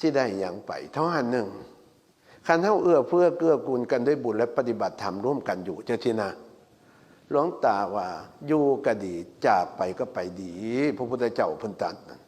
ที่ได้อย่างไปเท่าหนหนึ่งคันเท่าเอื้อเพื่อเกื้อกูลกันด้วยบุญและปฏิบัติธรรมร่วมกันอยู่จังทีนะหลวงตาว่าอยู่ก็ดีจากไปก็ไปดี พระพุทธเจ้าพุนตัดนั่น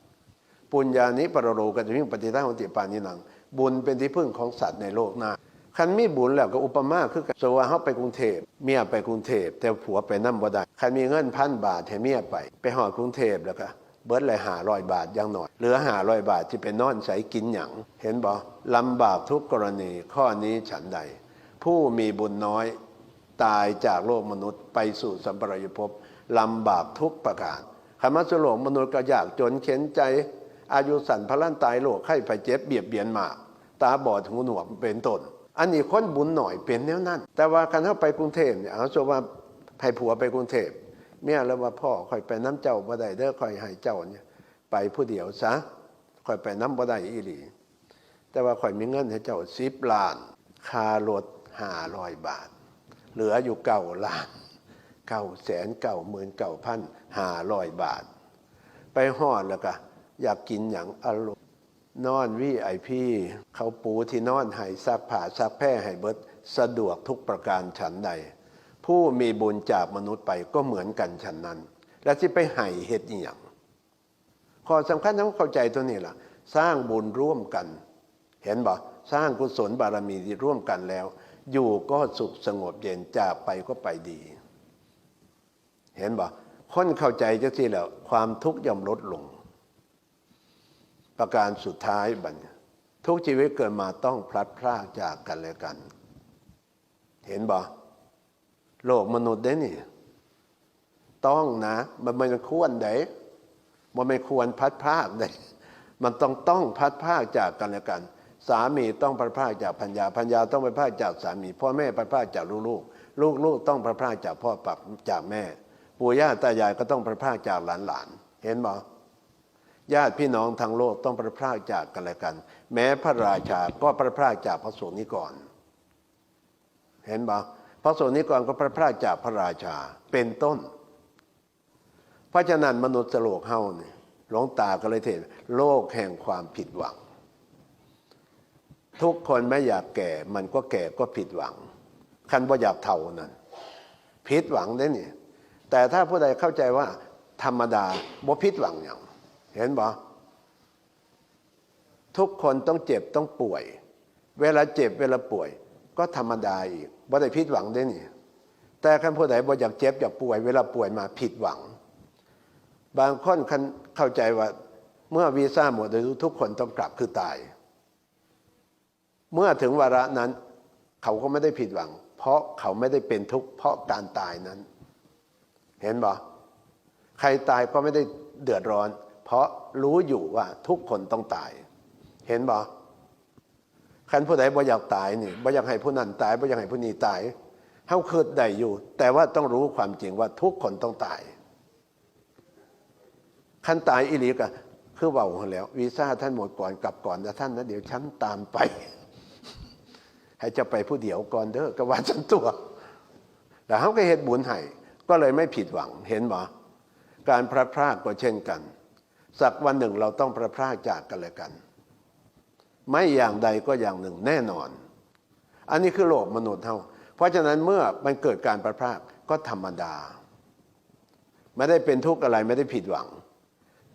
ปุญญานิปรโรกันจะมิ่งปฏิทังติปานินัง บุญเป็นที่พึ่งของสัตว์ในโลกหน้าคันมีบุญแล้วก็อุปมาคือกันสว่าเขาไปกรุงเทพเมียไปกรุงเทพแต่ผัวไปนั่บ่ได้คันมีเงินพันบาทให้เมียไป ไปหอดกรุงเทพแล้วก็ เบิร์ดเลยหาร้อยบาทยังหน่อยเหลือหาร้อยบาทที่เป็นนอนใสกินหยังเห็นบ่ลำบากทุกกรณีข้อนี้ฉันใด ผู้มีบุญน้อยตายจากโลกมนุษย์ไปสู่สัมปรายภพลำบากทุกประการคำว่าสโลกมนุษย์ก็ยากจนเข็นใจ อายุสั่นพลันตายโรคไข้ไฟเจ็บเบียดเบียนมาก ตาบอดหูหนวกเป็นต้นอันนี้คนบุญหน่อยเป็นแนวนั้น แต่ว่าคันเข้าไปกรุงเทพเนี่ยเอาสมมติว่าให้ผัวไปกรุงเทพ เมียแล้วว่าพ่อคอยไปน้ำเจ้าบ่ได้เด้อคอยให้เจ้าเนี่ยไปผู้เดียวซะคอยไปน้ำบ่ได้อีหลี แต่ว่าคอยมีเงินให้เจ้าสิบล้านค่ารถห้าร้อยบาท เหลืออยู่เก้าล้านเก้าแสนเก้าหมื่นเก้าพันห้าร้อยบาท ไปหอดแล้วก็อยากกินอย่างอรมณ์นอนวีไอพีเขาปูที่นอนให้ซักผ้าซักแพร่ให้เบิดสะดวกทุกประการฉันใด ผู้มีบุญจากมนุษย์ไปก็เหมือนกันฉันนั้น และที่ไปให้เหตุอหย่างข้อสำคัญต้องเข้าใจตัวนี้ล่ะ สร้างบุญร่วมกัน เห็นบ่สร้างกุศลบารมีที่ร่วมกันแล้ว อยู่ก็สุขสงบเย็นจากไปก็ไปดี เห็นบ่คนเข้าใจจังที่แล้ว ความทุกข์ย่อมลดลง ประการสุดท้ายบัดนทุกชีวิตเกิดมาต้องพลัดพรากจากกันและกัน เห็นบ่ โลกมนุษย์ได้นี่ ต้องนะ มันไม่ควรเด้มันไม่ควรพัดพากเด้มันต้องต้องพัดพากจากกันและกัน สามีต้องพัดพากจากพัญญาพัญญาต้องพัดพากจากสามี พ่อแม่พัดพากจากลูกลูกลูกต้องพัดพากจากพ่อปักจากแม่ ปู่ย่าตายายก็ต้องพัดพากจากหลานหลานเห็นบ่ญาติพี่น้องทางโลกต้องพัดพรากจากกันและกัน แม้พระราชาก็พัดพรากจากพระสงฆ์นิกรเห็นบ่ พระสนิกรก็พลัดพราจากพระราชาเป็นต้น พระฉะนั้นมนุษย์โลกเฮาเนี่ยหลวงตาก็เลยเทศน์โลกแห่งความผิดหวัง ทุกคนไม่อยากแก่มันก็แก่ก็ผิดหวัง คันว่าอยากเท่านั้นผิดหวังได้นี่แต่ถ้าผู้ใดเข้าใจว่า ธรรมดาบ่ผิดหวังอย่างเห็นบ่ทุกคนต้องเจ็บต้องป่วย เวลาเจ็บเวลาป่วย ก็ธรรมดาอีก บ่ได้ผิดหวังได้นี่แต่คันผู้ใดบ่อยากเจ็บอยากป่วยเวลาป่วยมาผิดหวัง บางคนคันเข้าใจว่าเมื่อวีซ่าหมดอายุทุกคนต้องกลับคือตาย เมื่อถึงวาระนั้น เขาก็ไม่ได้ผิดหวัง เพราะเขาไม่ได้เป็นทุกข์เพราะการตายนั้น เห็นบ่ใครตายก็ไม่ได้เดือดร้อน เพราะรู้อยู่ว่าทุกคนต้องตาย เห็นบ่ คันผู้ใดบ่อยากตายนี่บ่อยากให้ผู้นั้นตายบ่อยากให้ผู้นี้ตายเฮาคิดได้อยู่ แต่ว่าต้องรู้ความจริงว่าทุกคนต้องตายขั้นตายอิลีก็คือเบาแล้ววีซ่าท่านหมดก่อนกลับก่อนนะท่านนะเดี๋ยวฉันตามไป ให้จะไปผู้เดียวก่อนเด้อก็ว่าฉันตัวแต่เขาก็เหตุบุญให้ก็เลยไม่ผิดหวังเห็นบ่การพระพรากก็เช่นกัน สักวันหนึ่งเราต้องพระพรากจากกันเลยกัน ไม่อย่างใดก็อย่างหนึ่งแน่นอน อันนี้คือโลกมนุษย์เท่า เพราะฉะนั้นเมื่อมันเกิดการพระพรากก็ธรรมดา ไม่ได้เป็นทุกข์อะไรไม่ได้ผิดหวัง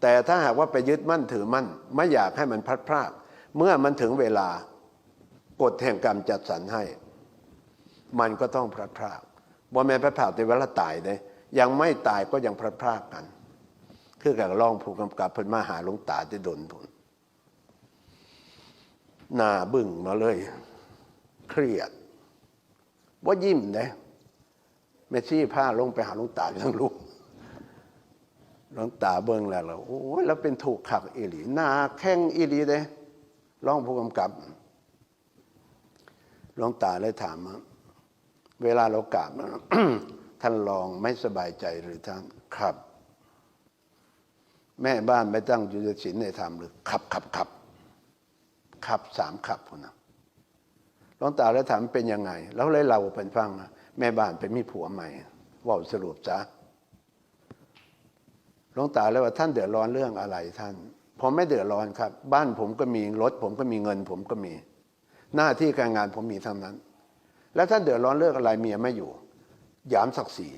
แต่ถ้าหากว่าไปยึดมั่นถือมั่น ไม่อยากให้มันพัดพรากเมื่อมันถึงเวลากฎแห่งกรรมจัดสรรให้ มันก็ต้องพลัดพรากบ่แม่พลัดพรากในเวลาตายเลยยังไม่ตายก็ยังพลัดพรากกัน คือกับรองผู้กำกับเพิ่นมาหาหลวงตาจะดนผล หน้าบึ้งมาเลย เครียด ว่ายิ้มเด้แม่ชี้ผ้าลงไปหาลวงตาทั้งลูกลวงตาเบิ่งแล้วแล้วโอ้ยแล้วเป็นถูกขักอีหลีหน้าแข้งอีหลีเด้ร้องผู้กำกับหลวงตาเลยถามเวลาเรากราบนะท่านลองไม่สบายใจหรือท่านครับ แม่บ้านไม่ตั้งยู่ในศีลในธรรมหรือขับขับขับ ขับสามขับคนนะหลวงตาเลยถามเป็นยังไง แล้วเลยเราเป็นฟังนะแม่บ้านไปมีผัวใหม่ว่าสรุปจ้ะหลวงตาเลยว่าท่านเดือดร้อนเรื่องอะไรท่าน ผมไม่เดือดร้อนครับ บ้านผมก็มีรถ ผมก็มีเงิน ผมก็มี หน้าที่การงานผมมีทั้งนั้น แล้วท่านเดือดร้อนเรื่องอะไรเมียไม่อยู่หยามศักดิ์ศรี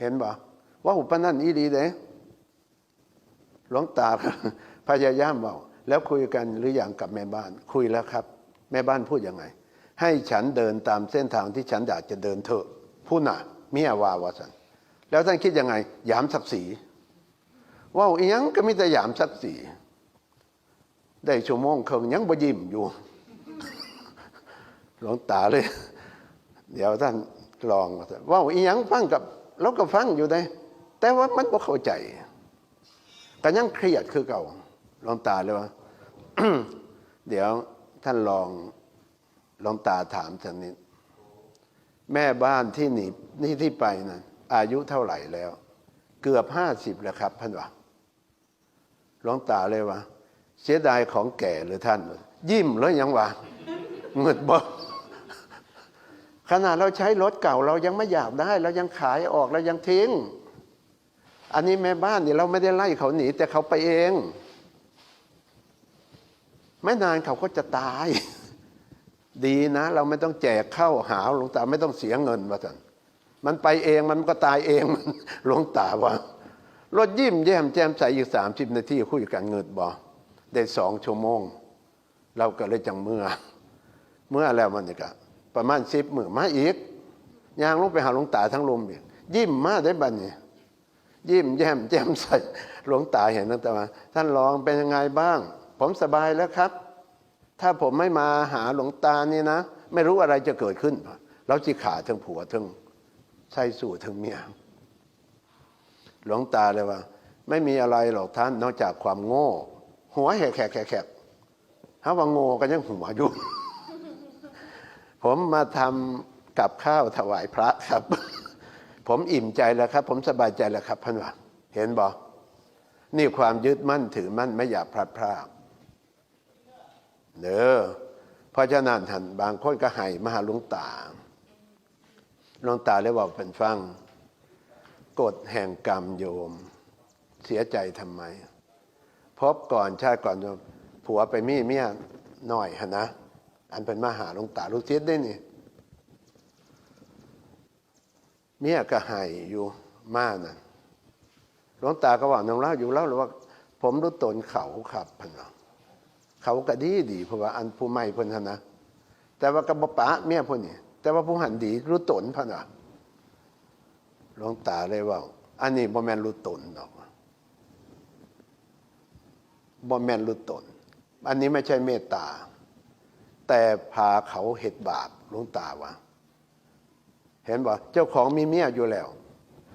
เห็นปะว่าอุปนั่นอีดีเด้หลวงตาพยายามบอก แล้วคุยกันหรืออย่างกับแม่บ้าน คุยแล้วครับ แม่บ้านพูดยังไง ให้ฉันเดินตามเส้นทางที่ฉันอยากจะเดินเถอะผู้น่ะเมียวาวาสันแล้วท่านคิดยังไงหยามศักดิ์ศรีว่าวอีหยังก็มีแต่หยามศักดิ์ศรีได้ชั่วโมงครึ่งยังบ่ยิ้มอยู่หลวงตาเลย เดี๋ยวท่านลองว่าอีหยังฟังกับเราก็ฟังอยู่ได้ แต่ว่ามันบ่เข้าใจก็ยังเครียดคือเก่า ลวงตาเลยว่าเดี๋ยวท่านลองหลวงตาถามสักนิดแม่บ้านที่หนีนี่ที่ไปนะอายุเท่าไหร่แล้ว เกือบห้าสิบแล้วครับท่านว่าหลวงตาเลยว่าเสียดายของแก่หรือท่าน ยิ้มแล้วยังว่าเงิดบ่ขนาดเราใช้รถเก่าเรายังไม่อยากได้ เรายังขายออกเรายังทิ้ง อันนี้แม่บ้านนี่เราไม่ได้ไล่เขาหนีแต่เขาไปเอง ไม่นานเขาก็จะตาย ดีนะ เราไม่ต้องแจกเข้าหาหลวงตาไม่ต้องเสียเงินว่าสันมันไปเองมันก็ตายเองมันหลวงตาว่ารถยิ้มแย้มแจ่มใสอีกสามสิบนาทีคุยกันเงินบอได้สองชั่วโมง เราก็เลยจังเมื่อ เมื่อแล้วมันนี่ก็ประมาณสิบมือมาอีกยางลงไปหาหลวงตาทั้งลมอีกยิ้มมาได้บัดนี้ยิ้มแย้มแจ่มใสหลวงตาเห็นนั่นแต่ว่าท่านลองเป็นยังไงบ้าง ผมสบายแล้วครับ ถ้าผมไม่มาหาหลวงตานี่นะ ไม่รู้อะไรจะเกิดขึ้น เราจิขาทั้งผัวทั้งใส่สู่ทั้งเมียหลวงตาเลยว่า ไม่มีอะไรหรอกท่านนอกจากความโง่ หัวแขกแขกแขกถ้าว่าโง่ก็ยังหัวอยู่ ผมมาทำกับข้าวถวายพระครับ ผมอิ่มใจแล้วครับ ผมสบายใจแล้วครับพันว่าเห็นบอกนี่ความยึดมั่นถือมั่นไม่อยากพลัดพราก เด้อเพราะฉะนั้นท่านบางคนก็ให้มาหาหลวงตาหลวงตาเลยบอกเป็นฟังกฎแห่งกรรมโยม เสียใจทำไม พบก่อนชาติก่อนผัวไปมีเมียหน่อยหนนะ อันเป็นมาหาหลวงตาลูกศิษย์ได้นี่เมียก็ให้อยู่มานั่นหลวงตาก็ว่าน้องเล่าอยู่เล่าหรือว่า ผมรู้ตนเขาครับพนว่า เขาก็ดีดีเพราะว่าอันผู้ใหม่เพิ่นนะแต่ว่ากระบปะเมียเพิ่นนี่แต่ว่าผู้หันดีรู้ตนพันว่าหลวงตาเลยว่า อันนี้บ่แม่นรู้ตนดอกบ่แม่นรู้ตน อันนี้ไม่ใช่เมตตา แต่พาเขาเหตุบาปหลวงตาว่าเห็นบ่เจ้าของมีเมียอยู่แล้ว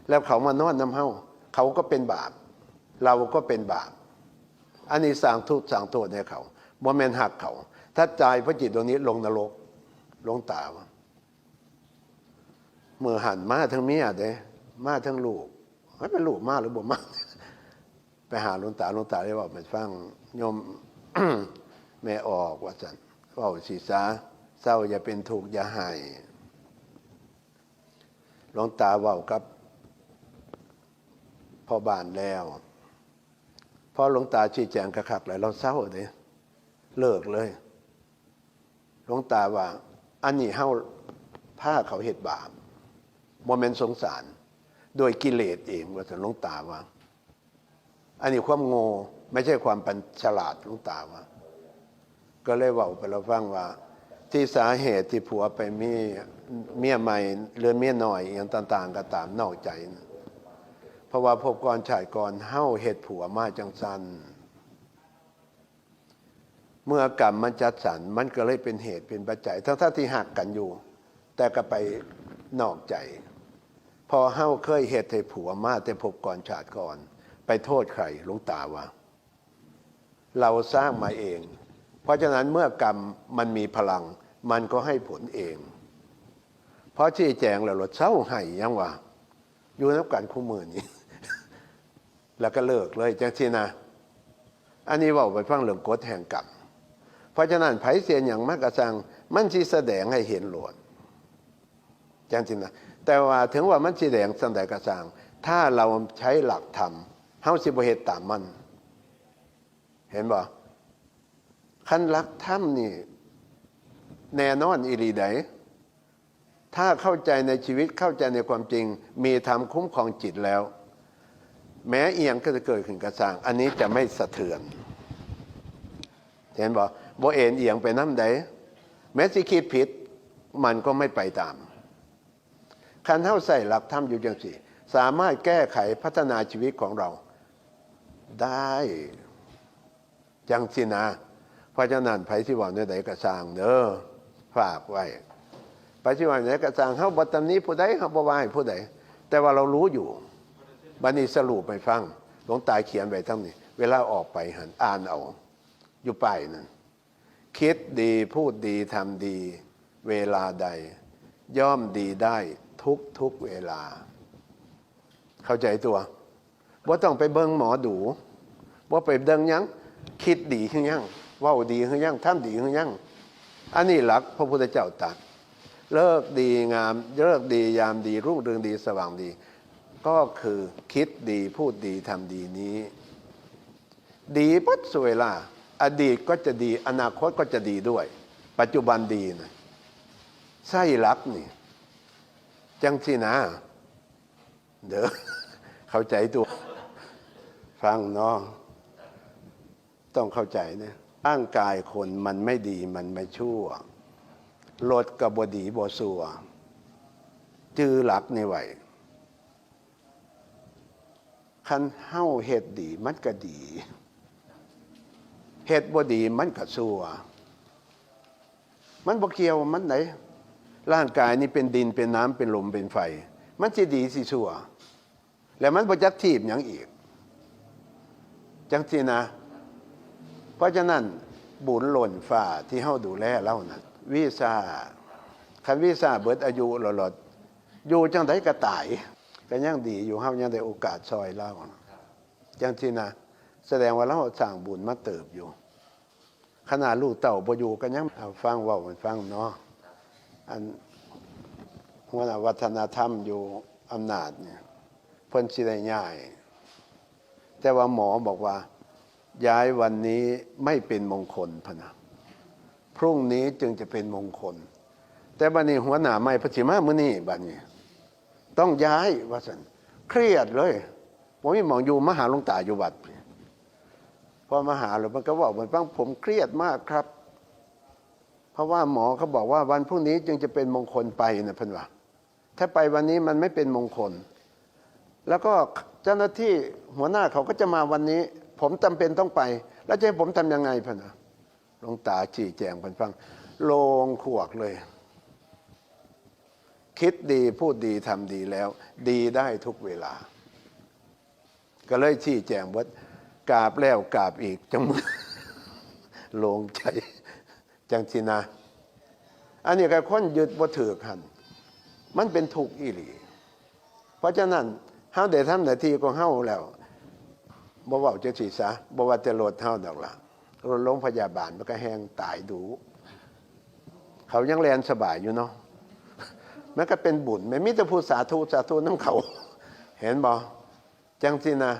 แล้วเขามานอนน้ำเฮาเขาก็เป็นบาป เราก็เป็นบาป อันนี้สร้างทุกสร้างโทษให้เขา บ่แมนหักเขาถ้าใจพระจิตดวงนี้ลงนรก ลงตาวเมื่อหันมาทั้งเมียเด้มาทั้งลูกไม่เป็นลูกมาหรือบ่มาไปหาหลวงตาหลวงตาได้บอกมันฟังโยมแม่ออกว่าจันว่าสีสาเศร้าอย่าเป็นทุกอย่าให้หลวงตาเว่ากับพ่อบานแล้วพอหลวงตาชี้แจงกระคักเลยเราเศร้าเลย เลิกเลยหลวงตาว่า อันนี้เฮาผ้าเขาเหตุบาปโมเมนต์สงสาร โดยกิเลสเองว่าแต่หลวงตาว่า อันนี้ความโง่ไม่ใช่ความปัญฉลาดหลวงตาว่า ก็เลยว่าไปเราฟังว่า ที่สาเหตุที่ผัวไปมีเมียใหม่หรือเมียหน่อยอย่างต่าง ๆ ก็ตามนอกใจนะเพราะว่าพบก่อนชายก่อนเฮ้าเหตุผัวมาจังสัน เมื่อกรรมมันจัดสรรมันก็เลยเป็นเหตุเป็นปัจจัย ทั้งท่าที่หักกันอยู่ แต่ก็ไปนอกใจ พอเฮ้าเคยเหตุให้ผัวมาแต่พบก่อนชาติก่อน ไปโทษใครหลวงตาว่า เราสร้างมาเอง เพราะฉะนั้นเมื่อกรรมมันมีพลัง มันก็ให้ผลเอง เพราะชี้แจงแล้วรถเศร้าไห้ยังว่าอยู่นับกันคู่มือนี้แล้วก็เลิกเลยจังที่นะ อันนี้ว่าไปฟังเรื่องกฎแห่งกรรม เพราะฉะนั้นไผเสียนอย่างมากกระสังมันสิแสดงให้เห็นหลวนจังที่นะแต่ว่าถึงว่ามันสิแสดงสันใดกระสังถ้าเราใช้หลักธรรมเฮาสิบเหตุตามมัน เห็นบ่คันรักถ้ำนี่ แน่นอนอีหลีไดถ้าเข้าใจในชีวิตเข้าใจในความจริง มีธรรมคุ้มครองจิตแล้ว แม้เอียงก็จะเกิดขึ้นกระสาง อันนี้จะไม่สะเทือน เห็นบ่ บ่เอ็นเอียงไปน้ำใดแม้สิคิดผิดมันก็ไม่ไปตามคันเท่าใส่หลักธรรมอยู่จังสิสามารถแก้ไขพัฒนาชีวิตของเราได้จังสินะพราะฉะนั้นไผที่ว่าเนื้อใดกระสางเด้อฝากไว้ไผที่ว่าเนื้อกระสางเฮาบ่ตำนี้ผู้ใดเฮาบวาให้ผู้ใดแต่ว่าเรารู้อยู่บัดนี้สรุปไปฟังหลวงตาเขียนไว้ทั้งนี้ เวลาออกไปหันอ่านเอา อยู่ไปนั่น คิดดีพูดดีทำดี เวลาใด ย่อมดีได้ทุกทุกเวลา เข้าใจตัวว่าต้องไปเบิ้งหมอดู ว่าไปเดิงยังคิดดีขึ้นยังว่าดีขึ้นยังทำดีขึ้นยังอันนี้หลักพระพุทธเจ้าตรัดเลิกดีงามเลิกดียามดีรุ่งเรืองดีสว่างดี ก็คือคิดดีพูดดีทำดีนี้ ดีปัดสวยล่ะ อดีตก็จะดี อนาคตก็จะดีด้วย ปัจจุบันดีนะไส้รักนี่ จังสินะ เด้อเข้าใจตัว ฟังเนาะต้องเข้าใจนะร่างกายคนมันไม่ดีมันไม่ชั่วรถกับบดีบสัว จือหลักในไหวคันเฮ้าเฮ็ดดีมันก็ดี เฮ็ดบ่ดีมันก็สัวมันบ่เกี่ยวมันไหน ร่างกายนี่เป็นดินเป็นน้ำเป็นลมเป็นไฟ มันสิดีสิสัวแล้วมันบ่จักทีบหยังอีก จังสินะ เพราะฉะนั้นบุญหล่นฝ่าที่เฮาดูแลเล่านั้นวีซ่าคันวีซ่าเบิดอายุหลอดๆอยู่จังไดก็ตายก็ยังดีอยู่เฮายังได้โอกาสซอยเล่าจังสินะ แสดงว่าเราสร้างบุญมาเติบอยู่ ขนาดลูกเต่าบ่อยู่ก็ยังฟังว้ามันฟังเนาะอันหัวหน้าวัฒนธรรมอยู่อำนาจเนี่ยเพิ่นสิได้ย้าย แต่ว่าหมอบอกว่า ย้ายวันนี้ไม่เป็นมงคลพะนะพรุ่งนี้จึงจะเป็นมงคล แต่บัดนี้หัวหน้าไม่พระสิมามื้อนี้บัดนี้ ต้องย้ายว่าสันเครียดเลยผมมีหมองอยู่มหาลงตาอยู่วัดพ พอมาหาแล้วมันก็บอกเหมันฟังผมเครียดมากครับ เพราะว่าหมอเขาบอกว่าวันพรุ่งนี้จึงจะเป็นมงคลไปนะพิ่นว่าถ้าไปวันนี้มันไม่เป็นมงคล แล้วก็เจ้าหน้าที่หัวหน้าเขาก็จะมาวันนี้ ผมจำเป็นต้องไป แล้วจะให้ผมทำยังไงพะนวะหลวงตาชี้แจงพิ่นฟังลงขวกเลย คิดดีพูดดีทำดีแล้ว ดีได้ทุกเวลา ก็เลยชี้แจงว่า กราบแล้วกราบอีกจังมือโลงใจ จังสินะ อันนี้ก็คนยึดบ่ถือกันมันเป็นทุกอีหลี เพราะฉะนั้นเฮาได้ทำหน้าที่ของเฮาแล้วบ่เว้าจังซี่ซะบ่ว่าจะโลดเฮาดอกล่ะรถโรงพยาบาลมันก็แห้งตายดู เขายังแลนสบายอยู่เนาะมันก็เป็นบุญไม่มีแต่พูดสาธุสาธุน้ำเขา เห็นบ่จังสินะ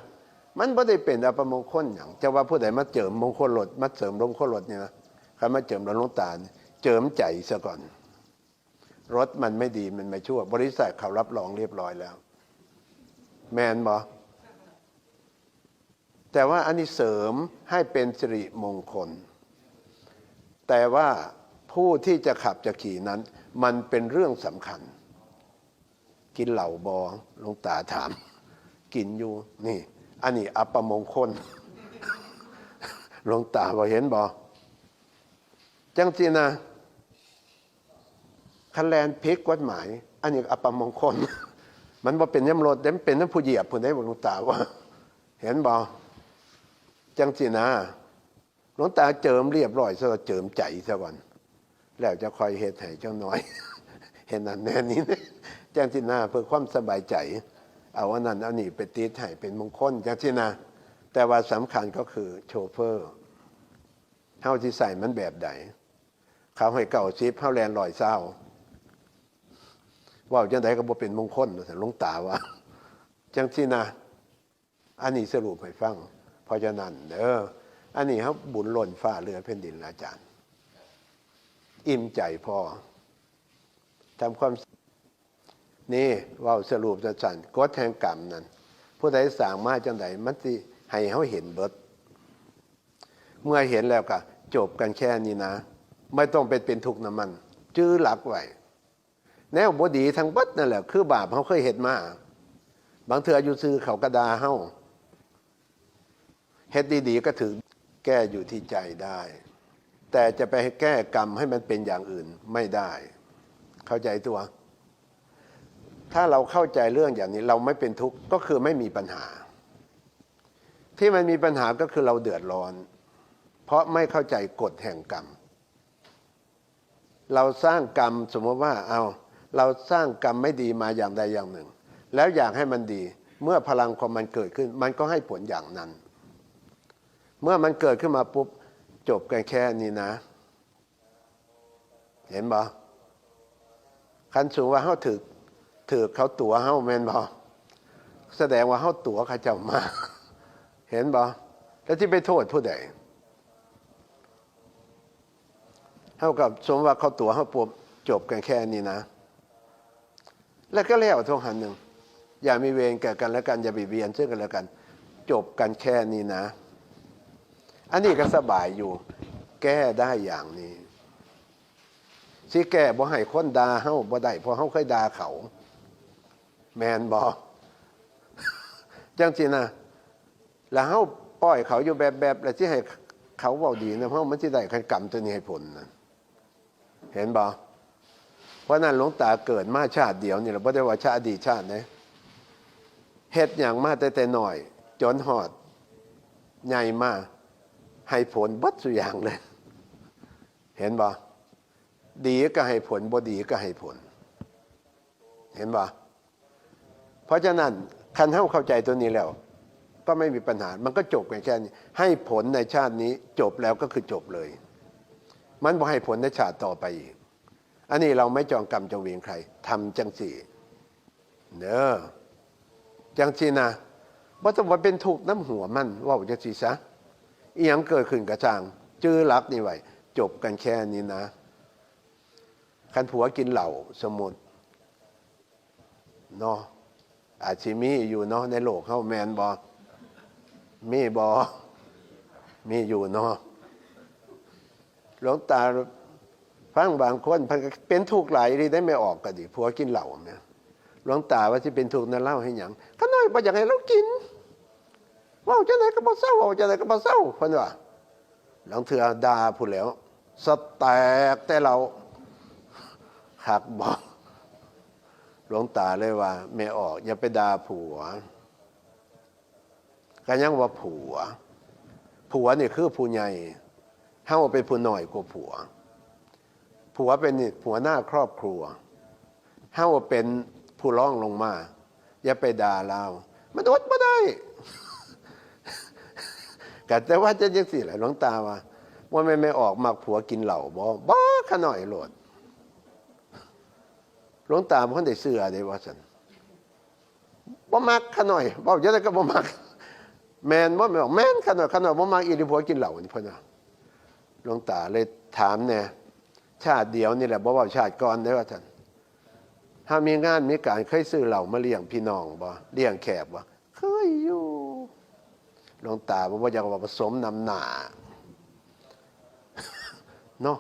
มันบ่ได้เป็นอัปมงคลอย่างจะว่าผู้ใดมาเจิมมงคลรถมาเสริมมงคลรถเนี่ยนะใครมาเจิมรถลงตาเจิมใจซะก่อน รถมันไม่ดีมันไม่ชั่ว บริษัทเขารับรองเรียบร้อยแล้ว แมนบอแต่ว่าอันนี้เสริมให้เป็นสิริมงคล แต่ว่าผู้ที่จะขับจะขี่นั้น มันเป็นเรื่องสำคัญ กินเหล่าบอลงตาถาม กินอยู่นี่ อันนี้อัปมงคลหลวงตาบอเห็นบอจังสินะคะแนนพิกกฎหมาย อันนี้อัปมงคล มันบ่เป็นน้ำรถเด้มเป็นน้ำผู้เหยียบผู้ใดบอกหลวงตาว่า เห็นบ่จังสินะหลวงตาเจิมเรียบร้อยซะเจิมใจซะก่อนแล้วจะคอยเฮ็ดให้เจ้าน้อย เห็นนั่นแน่นี้จังสินะเพื่อความสบายใจ เอาอันนั้นเอานี่ไปติดให้เป็นมงคลจังสินะ แต่ว่าสำคัญก็คือโชเฟอร์เฮาที่ใส่มันแบบใดเขาให้เก่าซิปเฮาแลนลอยเศร้าว่าจังไดก็บ่เป็นมงคลแต่ลงตาว่าจังสินะอันนี้สรุปให้ฟัง เพราะฉะนั้นเด้ออันนี้ครับบุญหล่นฟ้าเรือแผ่นดินอาจารย์ อิ่มใจพอทำความ นี่ว่าสรุปจะสันกฎแห่งกรรมนั้น ผู้ใดสร้างมาจังใดมันสิให้เขาเห็นเบิด เมื่อเห็นแล้วก็จบกันแค่นี้นะ ไม่ต้องไปเป็นทุกข์น้ำมัน จื้อหลักไว้แนวบดีทั้งบัดนั่นแหละคือบาปเขาเคยเห็นมา บางเถื่ออยู่ซื้อเขากระดาเฮาเฮ็ดดีๆก็ถือแก้อยู่ที่ใจได้ แต่จะไปแก้กรรมให้มันเป็นอย่างอื่นไม่ได้ เข้าใจตัว ถ้าเราเข้าใจเรื่องอย่างนี้เราไม่เป็นทุกข์ก็คือไม่มีปัญหา ที่มันมีปัญหาก็คือเราเดือดร้อน เพราะไม่เข้าใจกฎแห่งกรรม เราสร้างกรรมสมมติว่าเอาเราสร้างกรรมไม่ดีมาอย่างใดอย่างหนึ่ง แล้วอยากให้มันดี เมื่อพลังความมันเกิดขึ้น มันก็ให้ผลอย่างนั้น เมื่อมันเกิดขึ้นมาปุ๊บจบกันแค่นี้นะ เห็นบ่คันสูงว่าเขาถือ ถือเขาตั๋วเขาแมนบ่แสดงว่าเขาตั๋วเขาเจ้ามา เห็นบ่แล้วที่ไปโทษผู้ใดเท่ากับสมว่าเขาตั๋วเขาปุ๊บจบกันแค่นี้นะ แล้วก็แล้วทุกหันหนึ่ง อย่ามีเวรแก่กันและกัน อย่าบีบเบียนซึ่งกันและกัน จบกันแค่นี้นะ อันนี้ก็สบายอยู่ แก้ได้อย่างนี้สิแก้บ่ให้คนด่าเฮาบ่ได้เพราะเฮาเคยด่าเขา แมนบ่จังสินะแล้วเฮาปล่อยเขาอยู่แบบแบบแล้วที่ให้เขาเว้าดีนะเพราะมันสิได้คันกรรมตัวนี้ให้ผลนะเห็นบ่เพราะนั้นหลวงตาเกิดมาชาติเดียวนี่แหละบ่ได้ว่าชาติอดีตชาตินะเฮ็ดอย่างมาแต่แต่น้อย จนหอดใหญ่มาให้ผลบัดสุอย่างเลย เห็นบ่ดีก็ให้ผลบ่ดีก็ให้ผล เห็นบ่ เพราะฉะนั้นคันเฮาเข้าใจตัวนี้แล้ว ก็ไม่มีปัญหา มันก็จบกันแค่นี้ ให้ผลในชาตินี้จบแล้วก็คือจบเลย มันบ่ให้ผลในชาติต่อไปอีก อันนี้เราไม่จองกรรมจองเวรใครทำจังสี่เด้อจังสีนะว่าต้องมาเป็นถูกน้ำหัวมันว่าจังสีซะอีหยังเกิดขึ้นกระจ่าง จื้อรักนี่ไว้จบกันแค่นี้นะคันผัวกินเหล่าสมุดเนาะ อาจสิมีอยู่เนาะในโลกเขาแมนบอมีบอมีอยู่เนาะหลวงตาฟังบางคนเพิ่นก็เป็นทุกข์หลายที่ได้ไม่ออกก็ดิผัวกินเหล่าเนี่ยหลวงตาว่าที่เป็นทุกข์นั้นเล่าให้หยังก็น้อยบ่อยากให้เรากินว่าจะไหนก็บ่เศร้าว่าจะไหนก็บ่เศร้าพิ่นว่าหลังเถือดาผู้แล้ว สแตกแต่เราหักบอก หลวงตาเลยว่าไม่ออก อย่าไปด่าผัวก็ยังว่าผัว ผัวนี่คือผู้ใหญ่เฮาเป็นผู้หน้อยกว่าผัว ผัวเป็นผัวหน้าครอบครัวเฮาเป็นผู้ร้องลงมา อย่าไปด่าเรามันอดไม่ได้กแต่ว่าจะยังสิแหละหลวงตาว่าว่าไม่ไม่ออกมักผัวกินเหล่าบ่บ้าขน่อยโหลด หลวงตาบ่ทันได้เสื้อได้ว่าซั่นบ่มักขะหน่อยเว้าจังไดก็บ่มักแม่นบ่แม่นแม่นขะหน่อยขะหน่อยบ่มักอีหลีผัวกินเหล้านี่เพิ่นว่าหลวงตาเลยถามแน่ชาติเดียวนี่แหละบ่เว้าชาติก่อนได้ว่าซั่นถ้ามีงานมีการเคยซื้อเหล้ามาเลี้ยงพี่น้องบ่เลี้ยงแขกบ่เคยอยู่หลวงตาบ่ว่าอยากว่าผสมนำหน้าเนาะ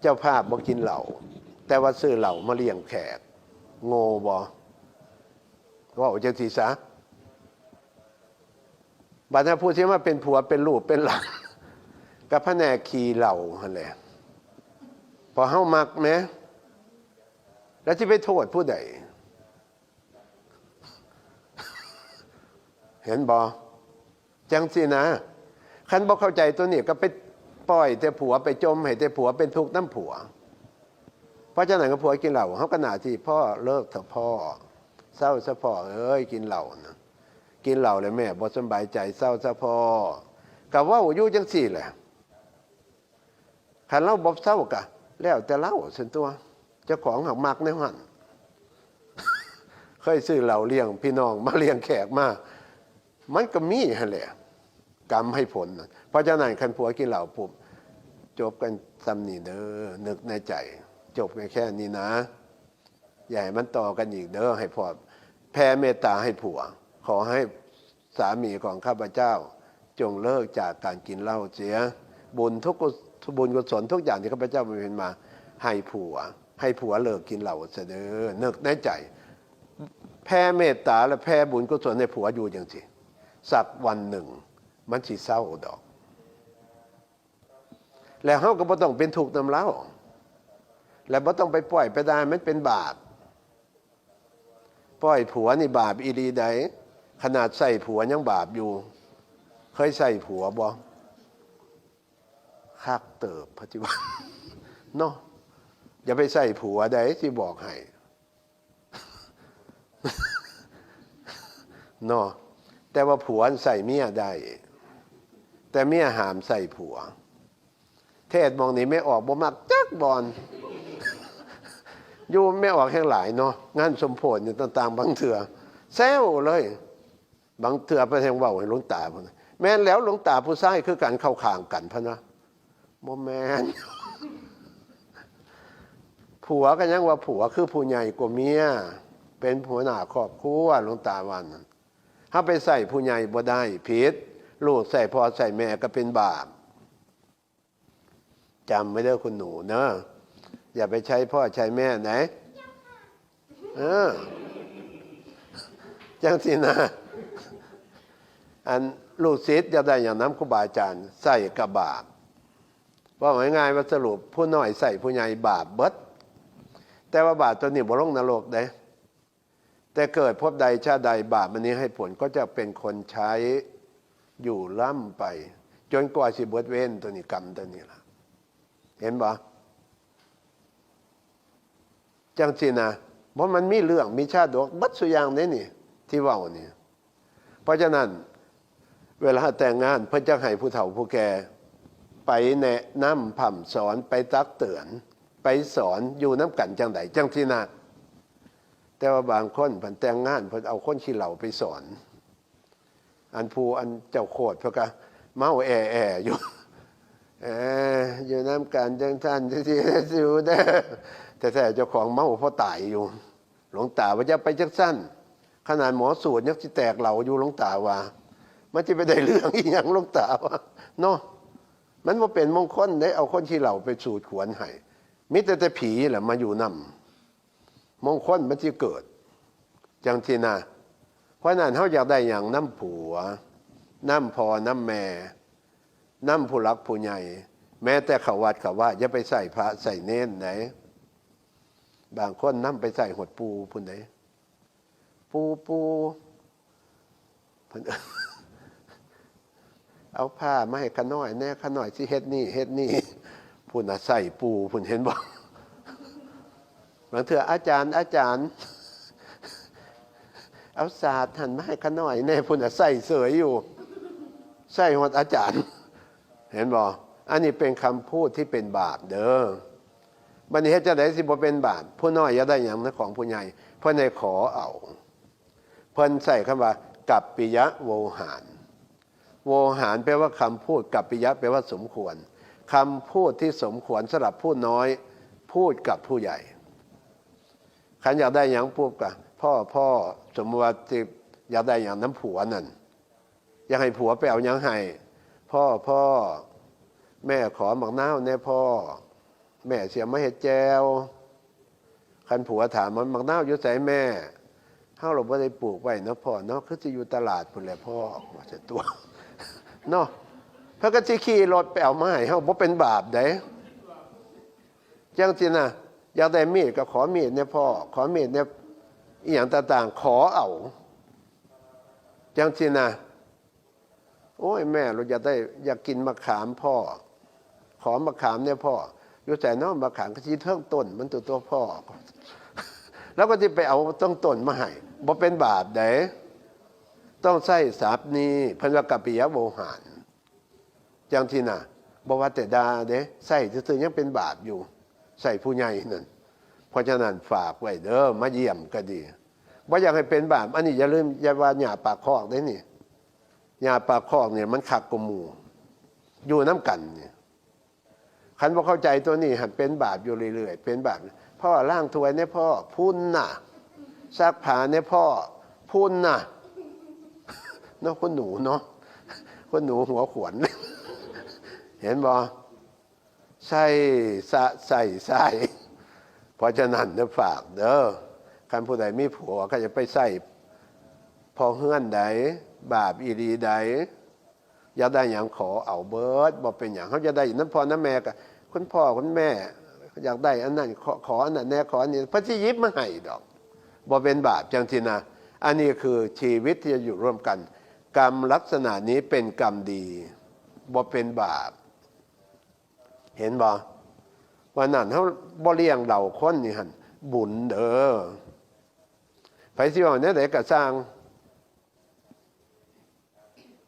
เจ้าภาพบ่กินเหล้า แต่ว่าซื้อเหล้ามาเลี้ยงแขก โง่บ่ว่าจังสีซะบัดนั้พูดสิว่าเป็นผัวเป็นลูกเป็นหลานกับพระแนกขี่เหล่าหั่นแหละพอเฮามักไหมแล้วจะไปโทษผู้ใดเห็นบ่จังสินะคันบ่เข้าใจตัวนี้ก็ไปปล่อยแต่ผัวไปจมให้แต่ผัวเป็นทุกข์น้ำผัว พราะฉะนั้นก็ผัวกินเหล้าเขาก็หนาที่พ่อเลิกเถอะพ่อเศร้าซะพ่อเอ้ยกินเหล้านะกินเหล้าเลยแม่บ่สบายใจเศร้าซะพ่อกับว่าอยู่จังสี่แหละคันเราบ่เศร้ากะ แล้วแต่เล่าส่วนตัวเจ้าของหักมักในหันเคยซื้อเหล้าเลี้ยงพี่น้องมาเลี้ยงแขกมามันก็มีหั่นแหละกรรมให้ผลน่ะเพราะฉะนั้นคันผัวกินเหล้าปุ๊บจบกันซ้ำนี่เด้อนึกในใจ จบกันแค่นี้นะอย่าให้มันต่อกันอีกเด้อให้พอแผ่เมตตาให้ผัว ขอให้สามีของข้าพเจ้า จงเลิกจากการกินเหล้าเสียบุญทุกบุญกุศลทุกอย่างที่ข้าพเจ้าบำเพ็ญมา ให้ผัว ให้ผัวเลิกกินเหล้าเสยเด้อนึกในใจ แผ่เมตตาและแผ่บุญกุศลให้ผัวอยู่อย่างสิสักวันหนึ่ง มันสิเศร้าดอก แล้วเฮาก็บ่ต้องเป็นถูกนำเล่า และบ่ต้องไปปล่อยไปได้มันเป็นบาปปล่อยผัวนี่บาปอีดีใดขนาดใส่ผัวยังบาปอยู่ เคยใส่ผัวบ่คักเติบปัจจุบันเนาะอย่าไปใส่ผัวใดที่บอกให้เนาะแต่ว่าผัวใส่เมียได้ แต่เมียหามใส่ผัว เทศมองนี้ไม่ออกบ่มักจักบอล อยู่ไม่ออกแห่งหลายเนาะงานสมโพธิอยู่ต่าง ๆ บางเถื่อแซวเลย บางเถื่อไปแทงเว่าให้หลวงตาพุ่นแม่นแล้วหลวงตาผู้ชายคือการเข้าข้างกันพะนะบ่แม่นผัวก็ยังว่าผัวคือผู้ใหญ่กว่าเมียเป็นผัวหน้าครอบครัวหลวงตาวันถ้าไปใส่ผู้ใหญ่บ่ได้ผิดลูกใส่พ่อใส่แม่ก็เป็นบาปจำไม่ได้คุณหนูเนอะ อย่าไปใช้พ่อใช้แม่ไหนเออจังสินะอันลูกศิษย์จะได้อย่างน้ำครูบาอาจารย์ใส่กับบาปว่าง่ายๆว่าสรุปผู้น้อยใส่ผู้ใหญ่บาปเบิด แต่ว่าบาปตัวนี้บ่ลงนรกเด้แต่เกิดพบใดชาใดบาปมันนี้ให้ผลก็จะเป็นคนใช้อยู่ล่ำไป จนกว่าสิเบิดเว้นตัวนี้กรรมตัวนี้ล่ะ เห็นบ่ จังสินะเพราะมันมีเรื่องมีชาติดกบัดสุอยางนี่นี่ที่ว่านี่เพราะฉะนั้นเวลาแต่งงานเพื่อจะให้ผู้เฒ่าผู้แก่ไปแนะนำผ่ำสอนไปตักเตือน ไปสอนอยู่น้ำกันจังไดจังที่นะแต่ว่าบางคนเพิ่นแต่งงานเพิ่นเอาคนขี้เหล่าไปสอน อันผู้อันเจ้าโคตรเพิ่นก็เมาแอแออยู่เอออยู่น้ำกันจังท่านที่ที่สิวเด้ แต่แต่เจ้าของเมาพราะตายอยู่ หลวงตาว่าจะไปจักสั้น ขนาดหมอสูตรยังสิแตกเหล่าอยู่หลวงตาว่า มันจะไปได้เรื่องอีหยังหลวงตาว่าเนาะมันว่าเป็นมงคลได้เอาคนที่เหล่าไปสูตรขวนให้มิแต่แต่ผีแหละมาอยู่นำมงคลมันจะเกิด จังที่นะเพราะนั้นเขาอยากได้อย่างน้ำผัว น้ำพอน้ำแม่ น้ำผู้รักผู้ใหญ่ แม้แต่ขาวัดขาว่าอย่าไปใส่พระใส่เน้นไหน บางคนน้ำไปใส่หดปูพุ่นไหนปูปูเพิ่นเอาผ้ามาให้ขน้อยแน่ขน้อยสิเฮ็ดนี่เฮ็ดนี่พุ่นน่ะใส่ปูพุ่นเห็นบ่บางเถื่ออาจารย์ อาจารย์ เอาศาสตร์หันมาให้ขน้อยแน่พุ่นน่ะใส่เสยอยู่ใส่หดอาจารย์ เห็นบ่อันนี้เป็นคำพูดที่เป็นบาปเด้อ บันนี้เฮ็ดจะได้สิบ่เป็นบาปผู้น้อยอย่าได้หยังนะของผู้ใหญ่เพิ่นให้ขอเอาเพิ่นใส่คำว่า กัปปิยะโวหาร โวหารแปลว่าคำพูดกัปปิยะแปลว่าสมควรคำพูดที่สมควรสำหรับผู้น้อย พูดกับผู้ใหญ่ขันอยากได้ย่างพูดกับพ่อพ่อสมมติว่าอยากได้อย่างน้ำผัวนั่นอยากให้ผัวไปเอาหยังให้พ่อพ่อแม่ขอหมักน้าวแน่พ่อ แม่เสียมาเห็ดแจวคันผัวถามมันมักน้าวอยู่ใส่แม่เฮาเราบ่ได้ปลูกไว้เนาะพ่อเนาะคือจะอยู่ตลาดพุ่นแหละพ่อว่าจะตัวเนาะพิ่นก็สิขี่รถไปเอามาให้เฮาบ่เป็นบาปเด้จังสินะอยากได้มีดก็ขอมีดเนี่ยพ่อขอมีดเนี่ยอีหยังต่างๆ ขอเอาจังสินะโอ้ยแม่เราอยากได้อยากกินมะขามพ่อ ขอมะขามเนี่ยพ่อ อยู่แต่น้องมะขามก็ชี้เท่งต้นมันตัวตัวพ่อ แล้วก็ที่ไปเอาต้องต้นมาให้บ่เป็นบาปเด้ต้องใส่สาบนี้พันวกัปปิยะโวหารจังที่น่ะบวาแต่ดาเด้ใส่ซื่อยังเป็นบาปอยู่ ใส่ผู้ใหญ่นั่นเพราะฉะนั้นฝากไว้เด้อมาเยี่ยมก็ดีว่าอยากให้เป็นบาปอันนี้อย่าลืมอย่าว่าหยาปากคอกได้นี่ยาปลาคอกเนี่ยมันขักกมูอยู่น้ำกันเนี่ย คันว่าเข้าใจตัวนี้หันเป็นบาปอยู่เรื่อยๆเป็นบาปพ่อล่างถวยเนี่ยพ่อพุ่นน่ะซักผ้าเนี่ยพ่อพุ่นน่ะเนาะคนหนูเนาะคนหนูหัวขวน เห็นบ่ใส่สะใส่ใส่เพราะฉะนั้นเด้อฝากเด้อคันผู้ใดมีผัวก็จะไปใส่พอเฮื่อนใดบาปอีดีใดอยากได้อย่างขอเอาเบิร์ดบ่เป็นอย่างเขาจะได้น้ำพอน้ำแม่กับ คุณพ่อคุณแม่ อยากได้อันนั้นขอขออันนั้นแน่ขออันนี้พระที่ยิบมาให้ดอกบ่เป็นบาปจังทีนะอันนี้คือชีวิตที่จะอยู่ร่วมกัน กรรมลักษณะนี้เป็นกรรมดีบ่เป็นบาป เห็นบ่วันนั้นเขาบ่เลี้ยงเหล่าคนนี่หันบุญเด้อไปสิว่าเนี่ยเด็กกะสร้าง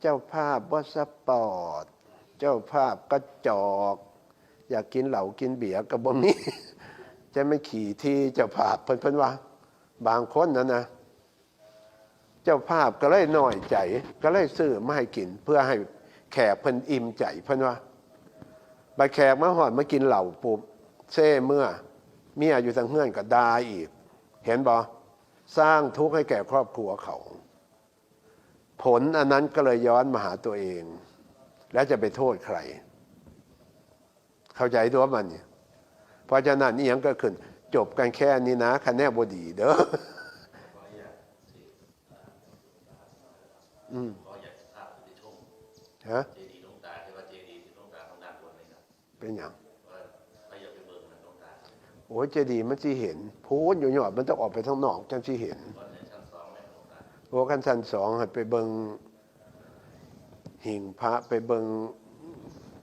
เจ้าภาพบ่สปอร์ต เจ้าภาพกระจอก อยากกินเหล่ากินเบียร์กับบ่มีจะไม่ขี่ที่เจ้าภาพเพิ่นเพิ่นว่า บางคนนะนะ เจ้าภาพก็เลยน้อยใจ ก็เลยซื้อมาให้กิน เพื่อให้แขกเพิ่นอิ่มใจเพิ่นว่าบาแขกมาหอดมากินเหล่าปุ๊บเซ่เมื่อ เมียอยู่ทางเฮือนก็ดาอีก เห็นบ่สร้างทุกข์ให้แก่ครอบครัวเขา ผลอันนั้นก็เลยย้อนมาหาตัวเอง แล้วจะไปโทษใคร เข้าใจตัวมันเนี่ยเพราะฉะนั้นนี่ยังก็ขึ้น จบกันแค่นี้นะคะแนนบดีเด้ออืมก็อยากทราบในช่วงฮะเจดีย์หลวงตาที่ว่าเจดีย์ที่หลวงตาของด้านบนนี่ครับเป็นอย่างว่าไม่อยากไปเบิ่งนะหลวงตาโอ้ยเจดีย์มันสิเห็นพูดอยู่หยอดมันต้องออกไปทางนอกจังสิเห็นตอนในชั้นสองแม่หลวงตาโอ้กันชั้นสองให้ไปเบิงหิ่งพระไปเบิง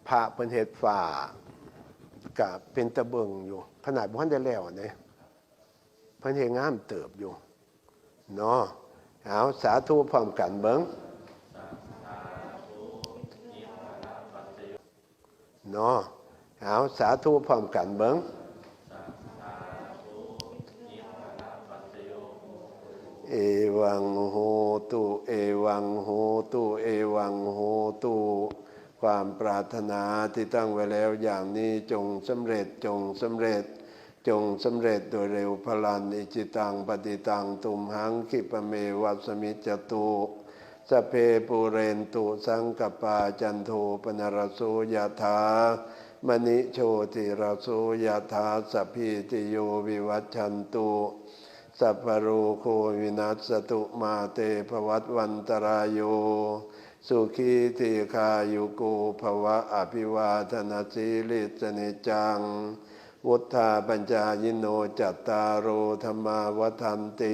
พระเป็นเห็ดฝ่า กับเป็นตะเบิงอยู่ ขนาดบ้านได้แล้วเนี่ยพิ่นเห็นงามเติบอยู่เนาะเอาสาธุพร้อมกันเบิงเนาะเอาสาธุพร้อมกันเบิงเอวังโหตุเอวังโหตุเอวังโหตุ ความปรารถนาที่ตั้งไว้แล้วอย่างนี้จงสำเร็จจงสำเร็จ จงสำเร็จโดยเร็วพลันอิจิตังปฏิตังตุมหังคิปเมวัสมิจจตุสเพปูเรนตุสังกปาจันโทปนรสโสยถามณิโชติรสโสยถาสพพิติโยวิวัชชันตุสัพพโรโควินัสสตุมาเตภวัตวันตรายโย สุขีติคายุโกภวะอภิวาทนาสีลิสนิจัง วุฒาปัญญายิโนจัตตารโธรรมาวัฏันตี